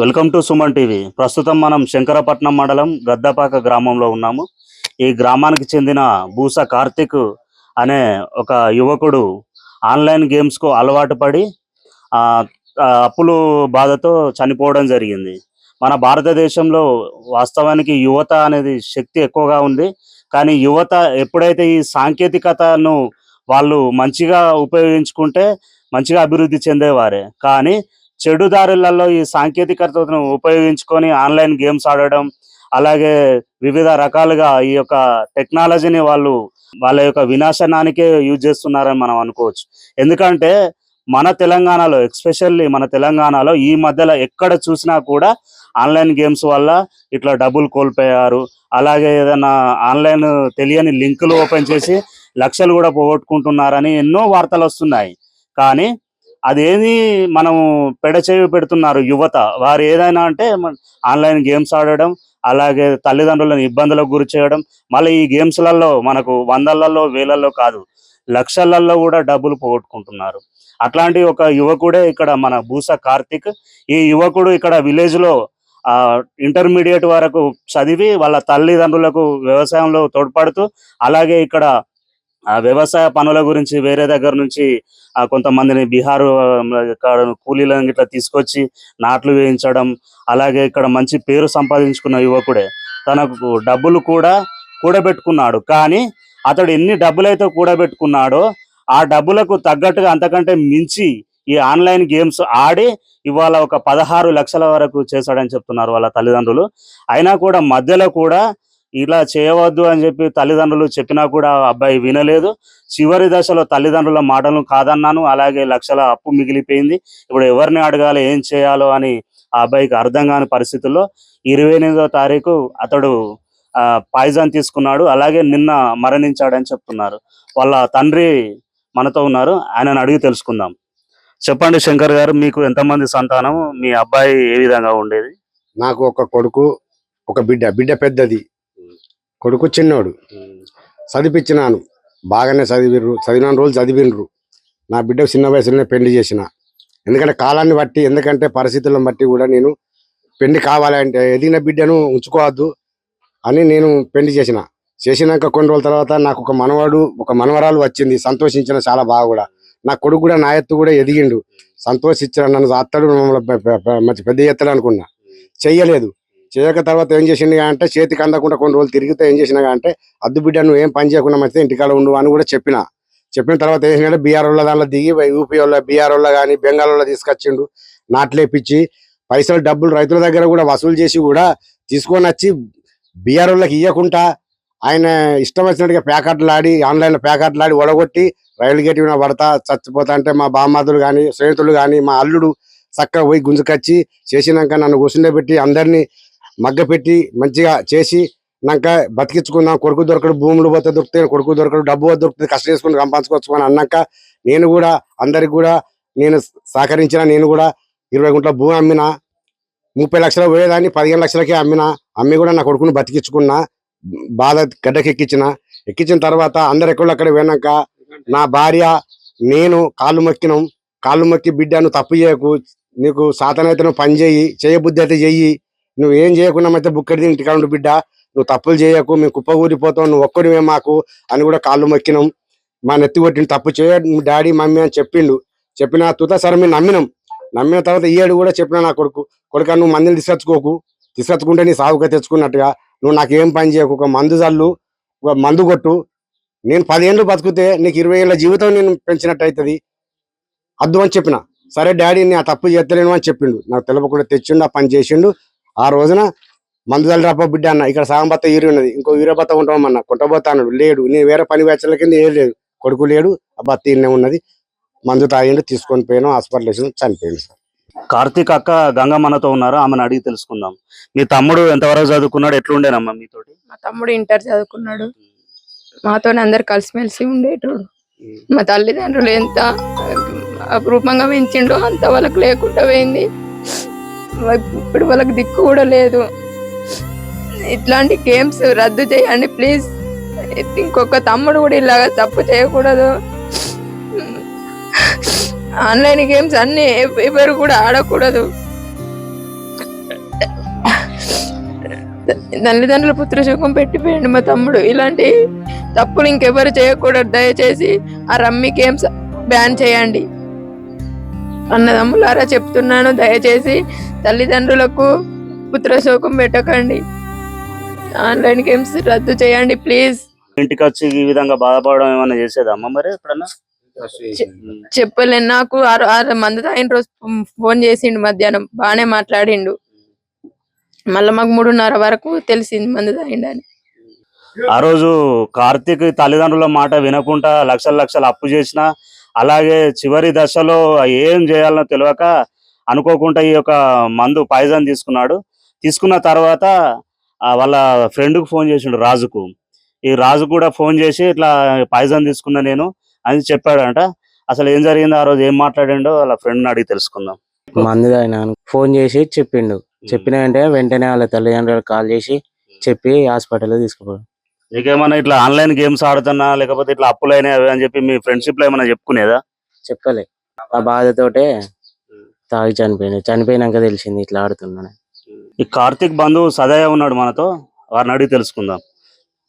Welcome to Suman TV. ప్రస్తుతం మనం శంకరపట్నం మండలం గద్దపాక గ్రామంలో ఉన్నాము. ఈ గ్రామానికి చెందిన బూస కార్తిక్ అనే ఒక యువకుడు ఆన్లైన్ గేమ్స్కు అలవాటు పడి అప్పులు బాధతో చనిపోవడం జరిగింది. మన భారతదేశంలో వాస్తవానికి యువత అనేది శక్తి ఎక్కువగా ఉంది. కానీ యువత ఎప్పుడైతే ఈ సాంకేతికతను వాళ్ళు మంచిగా ఉపయోగించుకుంటే మంచిగా అభివృద్ధి చెందేవారే. కానీ చెడు దారులలో ఈ సాంకేతికతను ఉపయోగించుకొని ఆన్లైన్ గేమ్స్ ఆడడం అలాగే వివిధ రకాలుగా ఈ యొక్క టెక్నాలజీని వాళ్ళు వాళ్ళ యొక్క వినాశనానికే యూజ్ చేస్తున్నారని మనం అనుకోవచ్చు. ఎందుకంటే మన తెలంగాణలో ఎక్స్పెషల్లీ మన తెలంగాణలో ఈ మధ్యలో ఎక్కడ చూసినా కూడా ఆన్లైన్ గేమ్స్ వల్ల ఇట్లా డబ్బులు కోల్పోయారు. అలాగే ఏదైనా ఆన్లైన్ తెలియని లింకులు ఓపెన్ చేసి లక్షలు కూడా పోగొట్టుకుంటున్నారని ఎన్నో వార్తలు వస్తున్నాయి. కానీ అదేది మనం పెడచేవి పెడుతున్నారు యువత. వారు ఏదైనా అంటే ఆన్లైన్ గేమ్స్ ఆడడం అలాగే తల్లిదండ్రులను ఇబ్బందులకు గురి చేయడం మళ్ళీ ఈ గేమ్స్లలో మనకు వందలలో వేలల్లో కాదు లక్షలలో కూడా డబ్బులు పోగొట్టుకుంటున్నారు. అట్లాంటి ఒక యువకుడే ఇక్కడ మన భూస కార్తిక్. ఈ యువకుడు ఇక్కడ విలేజ్లో ఆ ఇంటర్మీడియట్ వరకు చదివి వాళ్ళ తల్లిదండ్రులకు వ్యవసాయంలో తోడ్పడుతూ అలాగే ఇక్కడ ఆ వ్యవసాయ పనుల గురించి వేరే దగ్గర నుంచి ఆ కొంతమందిని బీహార్ ఇక్కడ కూలీలను ఇట్లా తీసుకొచ్చి నాట్లు వేయించడం అలాగే ఇక్కడ మంచి పేరు సంపాదించుకున్న యువకుడే తనకు డబ్బులు కూడా కూడబెట్టుకున్నాడు. కానీ అతడు ఎన్ని డబ్బులైతే కూడబెట్టుకున్నాడో ఆ డబ్బులకు తగ్గట్టుగా అంతకంటే మించి ఈ ఆన్లైన్ గేమ్స్ ఆడి ఇవాళ ఒక పదహారు లక్షల వరకు చేశాడని చెప్తున్నారు వాళ్ళ తల్లిదండ్రులు. అయినా కూడా మధ్యలో కూడా ఇలా చేయవద్దు అని చెప్పి తల్లిదండ్రులు చెప్పినా కూడా ఆ అబ్బాయి వినలేదు. చివరి దశలో తల్లిదండ్రుల మాటలు కాదన్నాను. అలాగే లక్షల అప్పు మిగిలిపోయింది. ఇప్పుడు ఎవరిని అడగాలి ఏం చేయాలో అని ఆ అబ్బాయికి అర్థం కాని పరిస్థితుల్లో ఇరవై ఎనిమిదో తారీఖు అతడు పాయిజన్ తీసుకున్నాడు. అలాగే నిన్న మరణించాడని చెప్తున్నారు. వాళ్ళ తండ్రి మనతో ఉన్నారు. ఆయనను అడిగి తెలుసుకుందాం. చెప్పండి శంకర్ గారు మీకు ఎంతమంది సంతానం? మీ అబ్బాయి ఏ విధంగా ఉండేది? నాకు ఒక కొడుకు ఒక బిడ్డ బిడ్డ పెద్దది. కొడుకు చిన్నోడు. చదివించినాను బాగానే చదివిర్రు. చదివిన రోజులు చదివినరు నా బిడ్డ చిన్న వయసులోనే పెళ్ళి చేసిన. ఎందుకంటే కాలాన్ని బట్టి ఎందుకంటే పరిస్థితులను బట్టి కూడా నేను పెళ్ళి కావాలంటే ఎదిగిన బిడ్డను ఉంచుకోవద్దు అని నేను పెళ్ళి చేసిన. చేసినాక కొన్ని రోజుల తర్వాత నాకు ఒక మనవాడు ఒక మనవరాలు వచ్చింది. సంతోషించిన చాలా బాగా కూడా. నా కొడుకు కూడా నా ఎత్తు కూడా ఎదిగిండు. సంతోషించిన నన్ను అత్తడు మమ్మల్ని మంచి పెద్ద ఎత్తడు అనుకున్నా. చెయ్యలేదు. చేయక తర్వాత ఏం చేసిండు అంటే చేతికి అందకుండా కొన్ని రోజులు తిరిగితే ఏం చేసినా అంటే అద్దు బిడ్డ నువ్వు ఏం పని చేయకుండా మంచిది ఇంటికాడ ఉండు అని కూడా చెప్పిన. చెప్పిన తర్వాత ఏం చేసినాడు బీఆర్ వాళ్ళ దానిలో దిగి యూపీ వాళ్ళ బీఆర్ వాళ్ళ కానీ బెంగాల్ వాళ్ళ తీసుకొచ్చిండు. నాట్లేపించి పైసలు డబ్బులు రైతుల దగ్గర కూడా వసూలు చేసి కూడా తీసుకొని వచ్చి బీఆర్ వాళ్ళకి ఇవ్వకుండా ఆయన ఇష్టం వచ్చినట్టుగా ప్యాకెట్లు ఆడి ఆన్లైన్లో ప్యాకెట్లు ఆడి ఒడగొట్టి రైలు గేట్ మీద పడతా చచ్చిపోతా అంటే మా బామ్మాదులు కానీ స్నేహితులు కానీ మా అల్లుడు చక్కగా పోయి గుంజుకొచ్చి చేసినాక నన్ను కూర్చుండబెట్టి అందరినీ మగ్గపెట్టి మంచిగా చేసి నాక బతికించుకున్నాం కొడుకు దొరకడు భూములు పోతే దొరుకుతాయి కొడుకు దొరకడు డబ్బు దొరుకుతుంది కష్టం చేసుకుని సంపాదించుకోవచ్చు అని అన్నాక నేను కూడా అందరికి కూడా నేను సహకరించిన నేను కూడా ఇరవై గుంటల భూమి అమ్మిన ముప్పై లక్షలు పోయేదాన్ని పదిహేను లక్షలకే అమ్మిన అమ్మి కూడా నా కొడుకుని బతికించుకున్నా బాధ గడ్డకి ఎక్కించిన. ఎక్కించిన తర్వాత అందరు ఎక్కడ అక్కడ పోయినాక నా భార్య నేను కాళ్ళు మొక్కినాం. కాళ్ళు మొక్కి బిడ్డను తప్పు చేయకు నీకు సాతనైతే నువ్వు పని చేయి చేయబుద్ధి అయితే చెయ్యి నువ్వు ఏం చేయకుండా అయితే బుక్కడి ఇంటికాడ ఉండు బిడ్డ. నువ్వు తప్పులు చేయకు మేము కుప్ప ఊరిపోతావు నువ్వు ఒక్కడివే మాకు అని కూడా కాళ్ళు మొక్కినాం. మా నెత్తి కొట్టిన తప్పు చేయ డాడీ మమ్మీ అని చెప్పిండు. చెప్పిన తుత సరే మేము నమ్మినాం. నమ్మిన తర్వాత ఈ కూడా చెప్పిన నా కొడుకు కొడుక నువ్వు మందులు తీసుకొచ్చుకోకు తీసుకొచ్చుకుంటే నీ సాగుగా తెచ్చుకున్నట్టుగా. నువ్వు నాకు ఏం పని చేయకు ఒక మందు చల్లు ఒక మందు కొట్టు. నేను పదేళ్ళు బతుకుతే నీకు ఇరవై ఏళ్ళ జీవితం నేను పెంచినట్టు అవుతుంది అద్దు అని చెప్పిన. సరే డాడీ నేను ఆ తప్పు చేస్తలేను అని చెప్పిండు. నాకు తెలవకుండా తెచ్చిండు ఆ పని చేసిండు. ఆ రోజున మందు జల్లరాప బిడ్డ అన్న ఇక్కడ సాగం బత్త ఈరి ఉన్నది. ఇంకో వీరే బత్త ఉంటామన్న కొంటబోతా అన్నాడు. లేడు. నేను వేరే పని వేచల కింద ఏం లేదు. కొడుకు లేడు. ఆ బత్త ఈయనే ఉన్నది. మందు తాగిండు తీసుకొని పోయాను. హాస్పిటల్ వేసి చనిపోయింది సార్. కార్తీక్ అక్క గంగమ్మనతో ఉన్నారు? ఆమెను అడిగి తెలుసుకుందాం. మీ తమ్ముడు ఎంతవరకు చదువుకున్నాడు? ఎట్లుండేనమ్మా మీతోటి? మా తమ్ముడు ఇంటర్ చదువుకున్నాడు. మాతో అందరు కలిసిమెలిసి ఉండేటోడు. మా తల్లిదండ్రులు ఎంత అపరూపంగా పెంచిండో అంత వాళ్ళకి లేకుండా పోయింది. ఇప్పుడు వాళ్ళకి దిక్కు కూడా లేదు. ఇట్లాంటి గేమ్స్ రద్దు చేయండి ప్లీజ్ ఇంకొక తమ్ముడు కూడా ఇలాగా తప్పు చేయకూడదు. ఆన్లైన్ గేమ్స్ అన్ని ఎవరు కూడా ఆడకూడదు. తల్లిదండ్రుల పుత్ర సుఖం పెట్టిపోయండి మా తమ్ముడు. ఇలాంటి తప్పులు ఇంకెవరు చేయకూడదు. దయచేసి ఆ రమ్మీ గేమ్స్ బ్యాన్ చేయండి. అన్నదమ్ములారా చెప్తున్నాను దయచేసి తల్లిదండ్రులకు పుత్ర శోకం పెట్టకండి. ఆన్లైన్ గేమ్స్ రద్దు చేయండి ప్లీజ్. ఇంటికి వచ్చి ఈ విధంగా బాధపడడం ఏమైనా చేసేదమ్మా మరి ఎప్పుడన్నా? చెప్పలేను. నాకు ఆరు ఆరు మంది తాగిన రోజు ఫోన్ చేసిండు మధ్యాహ్నం బాగానే మాట్లాడిండు. మళ్ళీ మాకు మూడున్నర వరకు తెలిసింది మంది తాగిండని. ఆ రోజు కార్తీక్ తల్లిదండ్రుల మాట వినకుండా లక్షల లక్షలు అప్పు చేసిన అలాగే చివరి దశలో ఏం చేయాలనో తెలియక అనుకోకుండా ఈ యొక్క మందు పాయిజన్ తీసుకున్నాడు. తీసుకున్న తర్వాత వాళ్ళ ఫ్రెండ్కు ఫోన్ చేసిండు రాజుకు. ఈ రాజు కూడా ఫోన్ చేసి ఇట్లా పాయిజన్ తీసుకున్నా నేను అని చెప్పాడంట. అసలు ఏం జరిగిందో? ఆ రోజు ఏం మాట్లాడిండో వాళ్ళ ఫ్రెండ్ని అడిగి తెలుసుకుందాం. మందు ఆయన ఫోన్ చేసి చెప్పిండు. చెప్పిన వెంటనే వెంటనే వాళ్ళ తల్లిదండ్రులకు కాల్ చేసి చెప్పి హాస్పిటల్ తీసుకుపోయాడు. నీకేమన్నా ఇట్లా ఆన్లైన్ గేమ్స్ ఆడుతున్నా లేకపోతే ఇట్లా అప్పులైనా అని చెప్పి మీ ఫ్రెండ్షిప్లో ఏమైనా చెప్పుకునేదా? చెప్పలే. ఆ బాధతోటే తాగి చనిపోయిండు చనిపోయినాక తెలిసింది ఇట్లా ఆడుతున్నాను ఈ కార్తీక్ బంధువు సదయ ఉన్నాడు మనతో. వారిని అడిగి తెలుసుకుందాం.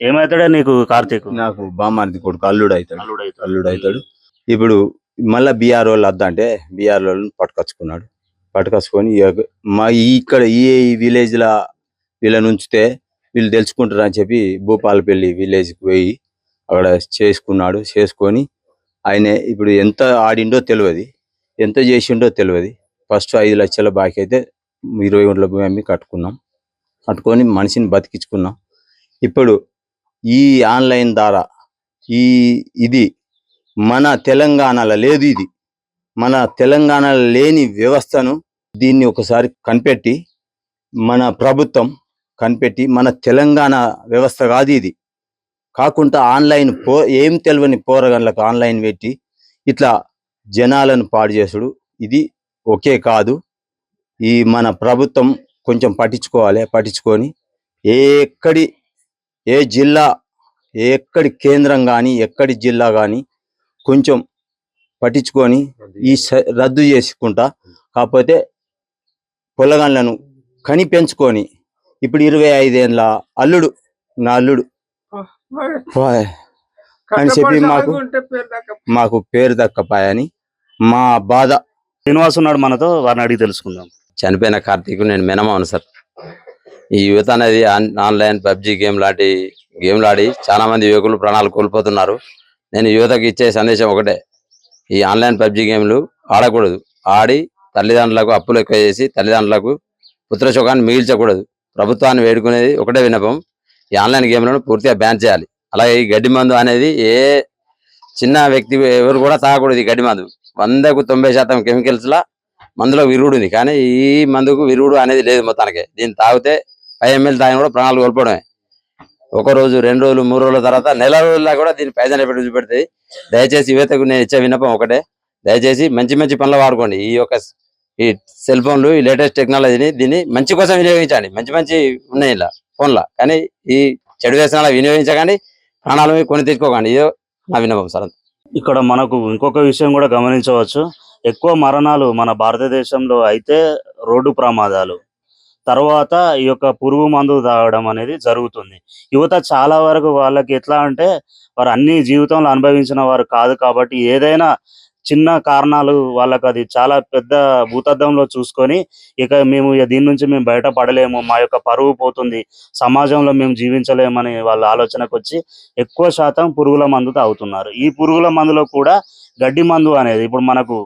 ఏమైతాడే నీకు కార్తీక్? నాకు బామారిది కొడుకు అల్లుడు అవుతాడు అల్లుడు అవుతాడు. అల్లుడు అవుతాడు ఇప్పుడు మళ్ళా బీఆర్ వాళ్ళు వద్ద అంటే బీఆర్ వాళ్ళని పట్టుకొచ్చుకున్నాడు. పట్టుకొచ్చుకొని ఇక మా ఈ ఇక్కడ ఈ విలేజ్ లా వీళ్ళని ఉంచితే వీళ్ళు తెలుసుకుంటారు అని చెప్పి భూపాలపల్లి విలేజ్కి పోయి అక్కడ చేసుకున్నాడు. చేసుకొని ఆయన ఇప్పుడు ఎంత ఆడిండో తెలియదు ఎంత చేసిండో తెలియదు ఫస్ట్ ఐదు లక్షల బాకీ అయితే ఇరవై గుంటల భూమి అమ్మి కట్టుకున్నాం. కట్టుకొని మనిషిని బతికించుకున్నాం. ఇప్పుడు ఈ ఆన్లైన్ ద్వారా ఈ ఇది మన తెలంగాణలో లేదు ఇది. మన తెలంగాణలో లేని వ్యవస్థను దీన్ని ఒకసారి కనిపెట్టి మన ప్రభుత్వం కనిపెట్టి మన తెలంగాణ వ్యవస్థ కాదు ఇది. కాకుండా ఆన్లైన్ పో ఏం తెలియని పోరగన్లకు ఆన్లైన్ పెట్టి ఇట్లా జనాలను పాడు చేసుడు. ఇది ఒకే కాదు. ఈ మన ప్రభుత్వం కొంచెం పట్టించుకోవాలి పట్టించుకొని ఎక్కడి ఏ జిల్లా ఎక్కడి కేంద్రం కానీ ఎక్కడి జిల్లా కానీ కొంచెం పట్టించుకొని ఈ స- రద్దు చేసుకుంటా. కాకపోతే పొలగాన్లను కని పెంచుకొని ఇప్పుడు ఇరవై ఐదేళ్ళ అల్లుడు నా అల్లుడు. వాయ్ అని చెప్పి మాకు మాకు పేరు దక్కపాయని మా బాధ. శ్రీనివాస్ ఉన్నాడు మనతో వారిని అడిగి తెలుసుకుందాం. చనిపోయిన కార్తీక్ నేను మినమాను సార్. ఈ యువత అనేది ఆన్- ఆన్లైన్ పబ్జి గేమ్ లాంటి గేమ్లు ఆడి చాలా మంది యువకులు ప్రాణాలు కోల్పోతున్నారు. నేను యువతకి ఇచ్చే సందేశం ఒకటే. ఈ ఆన్లైన్ పబ్జి గేమ్లు ఆడకూడదు. ఆడి తల్లిదండ్రులకు అప్పులు ఎక్కువ చేసి తల్లిదండ్రులకు పుత్రశోకాన్ని మిగిల్చకూడదు. ప్రభుత్వాన్ని వేడుకునేది ఒకటే విన్నపం. ఈ ఆన్లైన్ గేమ్లను పూర్తిగా బ్యాన్ చేయాలి. అలాగే ఈ గడ్డి మందు అనేది ఏ చిన్న వ్యక్తి ఎవరు కూడా తాగకూడదు ఈ గడ్డి మందు. వందకు తొంభై శాతం కెమికల్స్లా మందులో విరుగుడు ఉంది. కానీ ఈ మందుకు విరుగుడు అనేది లేదు మొత్తానికి. దీన్ని తాగితే ఫైవ్ ఎంఎల్ తాగిన కూడా ప్రాణాలు కోల్పోవడమే. ఒక రోజు రెండు రోజులు మూడు రోజుల తర్వాత నెల రోజుల్లో కూడా దీన్ని పైసలు పెట్టి చూపెడుతుంది దయచేసి యువతకు నేను ఇచ్చే విన్నపం ఒకటే. దయచేసి మంచి మంచి పనులు వాడుకోండి. ఈ యొక్క ఈ సెల్ ఫోన్లు ఈ లేటెస్ట్ టెక్నాలజీని దీన్ని మంచి కోసం వినియోగించండి. మంచి మంచి ఉన్నాయి ఇలా ఫోన్లో. కానీ ఈ చెడు వ్యసనాలు వినియోగించకండి. ప్రాణాలు కొని తెచ్చుకోకండి ఇదో నా విన్నపం సార్. ఇక్కడ మనకు ఇంకొక విషయం కూడా గమనించవచ్చు. ఎక్కువ మరణాలు మన భారతదేశంలో అయితే రోడ్డు ప్రమాదాలు. తర్వాత ఈ యొక్క పురుగు మందు తాగడం అనేది జరుగుతుంది. యువత చాలా వరకు వాళ్ళకి ఎట్లా అంటే వారు అన్ని జీవితంలో అనుభవించిన వారు కాదు కాబట్టి ఏదైనా చిన్న కారణాలు వాళ్ళకి అది చాలా పెద్ద భూతద్దంలో చూసుకొని ఇక మేము దీని నుంచి మేము బయటపడలేము మా యొక్క పరువు పోతుంది సమాజంలో మేము జీవించలేమని వాళ్ళ ఆలోచనకు వచ్చి ఎక్కువ శాతం పురుగుల మందు తాగుతున్నారు. ఈ పురుగుల మందులో కూడా గడ్డి మందు అనేది ఇప్పుడు మనకు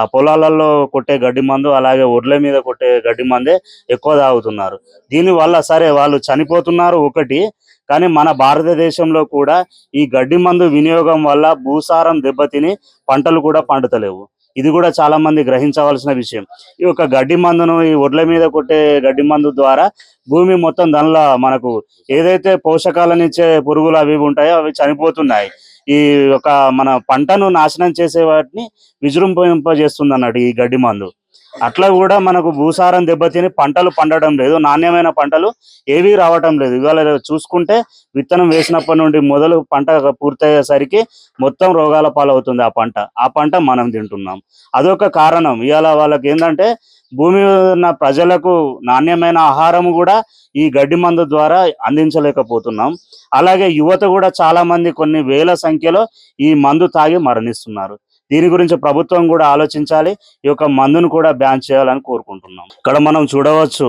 ఆ పొలాలలో కొట్టే గడ్డి మందు అలాగే ఒడ్ల మీద కొట్టే గడ్డి మందే ఎక్కువ తాగుతున్నారు. దీని వల్ల సరే వాళ్ళు చనిపోతున్నారు ఒకటి కానీ మన భారతదేశంలో కూడా ఈ గడ్డి మందు వినియోగం వల్ల భూసారం దెబ్బతిని పంటలు కూడా పండుతలేవు. ఇది కూడా చాలా మంది గ్రహించవలసిన విషయం. ఈ యొక్క గడ్డి మందును ఈ ఒడ్ల మీద కొట్టే గడ్డి మందు ద్వారా భూమి మొత్తం దానిలో మనకు ఏదైతే పోషకాలనిచ్చే పురుగులు అవి ఉంటాయో అవి చనిపోతున్నాయి. ఈ యొక్క మన పంటను నాశనం చేసే వాటిని విజృంభింపజేస్తుంది అన్నట్టు ఈ గడ్డి మందు. అట్లా కూడా మనకు భూసారం దెబ్బతిని పంటలు పండడం లేదు నాణ్యమైన పంటలు ఏవి రావటం లేదు. ఇవాళ చూసుకుంటే విత్తనం వేసినప్పటి నుండి మొదలు పంట పూర్తయ్యేసరికి మొత్తం రోగాల పాలవుతుంది ఆ పంట. ఆ పంట మనం తింటున్నాం. అదొక కారణం. ఇవాళ వాళ్ళకి ఏంటంటే భూమి మీద ఉన్న ప్రజలకు నాణ్యమైన ఆహారం కూడా ఈ గడ్డి మందు ద్వారా అందించలేకపోతున్నాం. అలాగే యువత కూడా చాలా మంది కొన్ని వేల సంఖ్యలో ఈ మందు తాగి మరణిస్తున్నారు. దీని గురించి ప్రభుత్వం కూడా ఆలోచించాలి. ఈ యొక్క మందును కూడా బ్యాన్ చేయాలని కోరుకుంటున్నాం. ఇక్కడ మనం చూడవచ్చు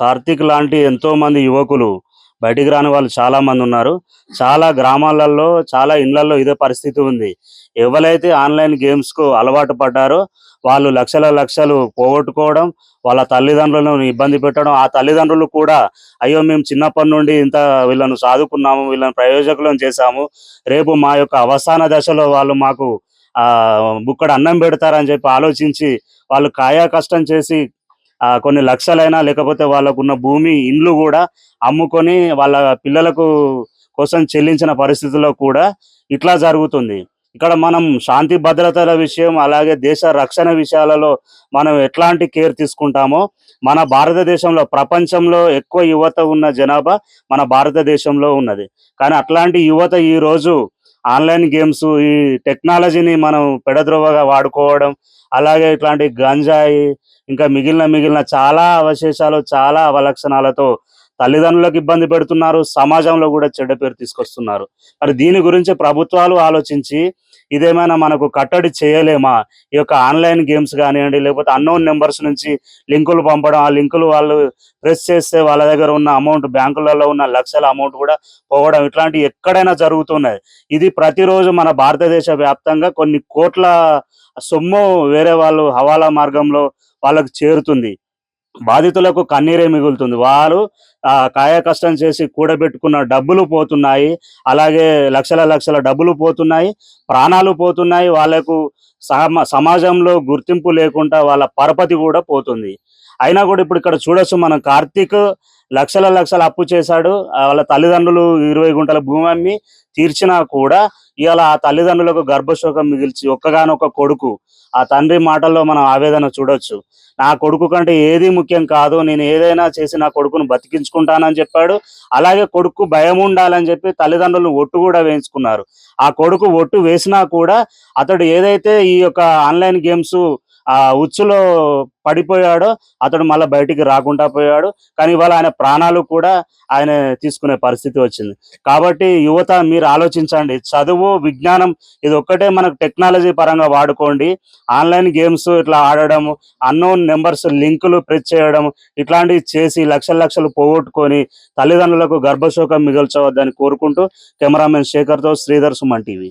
కార్తీక్ లాంటి ఎంతో మంది యువకులు బయటికి రాని వాళ్ళు చాలా మంది ఉన్నారు. చాలా గ్రామాలలో చాలా ఇళ్ళలో ఇదే పరిస్థితి ఉంది. ఎవరైతే ఆన్లైన్ గేమ్స్కు అలవాటు పడ్డారో వాళ్ళు లక్షల లక్షలు పోగొట్టుకోవడం వాళ్ళ తల్లిదండ్రులను ఇబ్బంది పెట్టడం ఆ తల్లిదండ్రులు కూడా అయ్యో మేము చిన్నప్పటి నుండి ఇంత వీళ్ళను సాదుకున్నాము వీళ్ళని ప్రయోజకులను చేశాము. రేపు మా యొక్క అవసాన దశలో వాళ్ళు మాకు బుక్కడ అన్నం పెడతారని చెప్పి ఆలోచించి వాళ్ళు కాయా కష్టం చేసి కొన్ని లక్షలైనా లేకపోతే వాళ్ళకున్న భూమి ఇండ్లు కూడా అమ్ముకొని వాళ్ళ పిల్లలకు కోసం చెల్లించిన పరిస్థితుల్లో కూడా ఇట్లా జరుగుతుంది. ఇక్కడ మనం శాంతి భద్రతల విషయం అలాగే దేశ రక్షణ విషయాలలో మనం ఎట్లాంటి కేర్ తీసుకుంటామో మన భారతదేశంలో ప్రపంచంలో ఎక్కువ యువత ఉన్న జనాభా మన భారతదేశంలో ఉన్నది. కానీ అట్లాంటి యువత ఈ రోజు ఆన్లైన్ గేమ్స్ ఈ టెక్నాలజీని మనం పెడద్రోవగా వాడుకోవడం అలాగే ఇట్లాంటి గంజాయి ఇంకా మిగిలిన మిగిలిన చాలా అవశేషాలు చాలా అవలక్షణాలతో తల్లిదండ్రులకు ఇబ్బంది పెడుతున్నారు సమాజంలో కూడా చెడ్డ పేరు తీసుకొస్తున్నారు. మరి దీని గురించి ప్రభుత్వాలు ఆలోచించి ఇదేమైనా మనకు కట్టడి చేయలేమా? ఈ యొక్క ఆన్లైన్ గేమ్స్ కానివ్వండి లేకపోతే అన్నోన్ నెంబర్స్ నుంచి లింకులు పంపడం ఆ లింకులు వాళ్ళు ప్రెస్ చేస్తే వాళ్ళ దగ్గర ఉన్న అమౌంట్ బ్యాంకులలో ఉన్న లక్షల అమౌంట్ కూడా పోవడం ఇట్లాంటివి ఎక్కడైనా జరుగుతున్నాయి. ఇది ప్రతిరోజు మన భారతదేశ వ్యాప్తంగా కొన్ని కోట్ల సొమ్ము వేరే వాళ్ళు హవాలా మార్గంలో వాళ్ళకు చేరుతుంది. బాధితులకు కన్నీరే మిగులుతుంది. వారు ఆ కాయ కష్టం చేసి కూడబెట్టుకున్న డబ్బులు పోతున్నాయి. అలాగే లక్షల లక్షల డబ్బులు పోతున్నాయి. ప్రాణాలు పోతున్నాయి. వాళ్ళకు సమాజంలో గుర్తింపు లేకుండా వాళ్ళ పరపతి కూడా పోతుంది. అయినా కూడా ఇప్పుడు ఇక్కడ చూడొచ్చు మనం కార్తీక్ లక్షల లక్షల అప్పు చేశాడు. ఆ వాళ్ళ తల్లిదండ్రులు ఇరవై గుంటల భూమి అమ్మి తీర్చినా కూడా ఇవాళ ఆ తల్లిదండ్రులకు గర్భశోకం మిగిల్చి ఒక్కగానొక్క కొడుకు ఆ తండ్రి మాటల్లో మనం ఆవేదన చూడొచ్చు. నా కొడుకు కంటే ఏది ముఖ్యం కాదు నేను ఏదైనా చేసి నా కొడుకును బతికించుకుంటానని చెప్పాడు. అలాగే కొడుకు భయం ఉండాలని చెప్పి తల్లిదండ్రులు ఒట్టు కూడా వేయించుకున్నారు. ఆ కొడుకు ఒట్టు వేసినా కూడా అతడు ఏదైతే ఈ యొక్క ఆన్లైన్ గేమ్స్ ఆ ఉచ్చులో పడిపోయాడో అతడు మళ్ళీ బయటికి రాకుండా పోయాడు. కానీ ఇవాళ ఆయన ప్రాణాలు కూడా ఆయన తీసుకునే పరిస్థితి వచ్చింది. కాబట్టి యువత మీరు ఆలోచించండి. చదువు విజ్ఞానం ఇది ఒక్కటే మనకు టెక్నాలజీ పరంగా వాడుకోండి. ఆన్లైన్ గేమ్స్ ఇట్లా ఆడడం అన్నోన్ నెంబర్స్ లింకులు ప్రెస్ చేయడం ఇట్లాంటివి చేసి లక్షల లక్షలు పోగొట్టుకొని తల్లిదండ్రులకు గర్భశోకం మిగల్చవద్దని కోరుకుంటూ కెమెరామెన్ శేఖర్తో శ్రీధర్ సుమన్ టీవీ.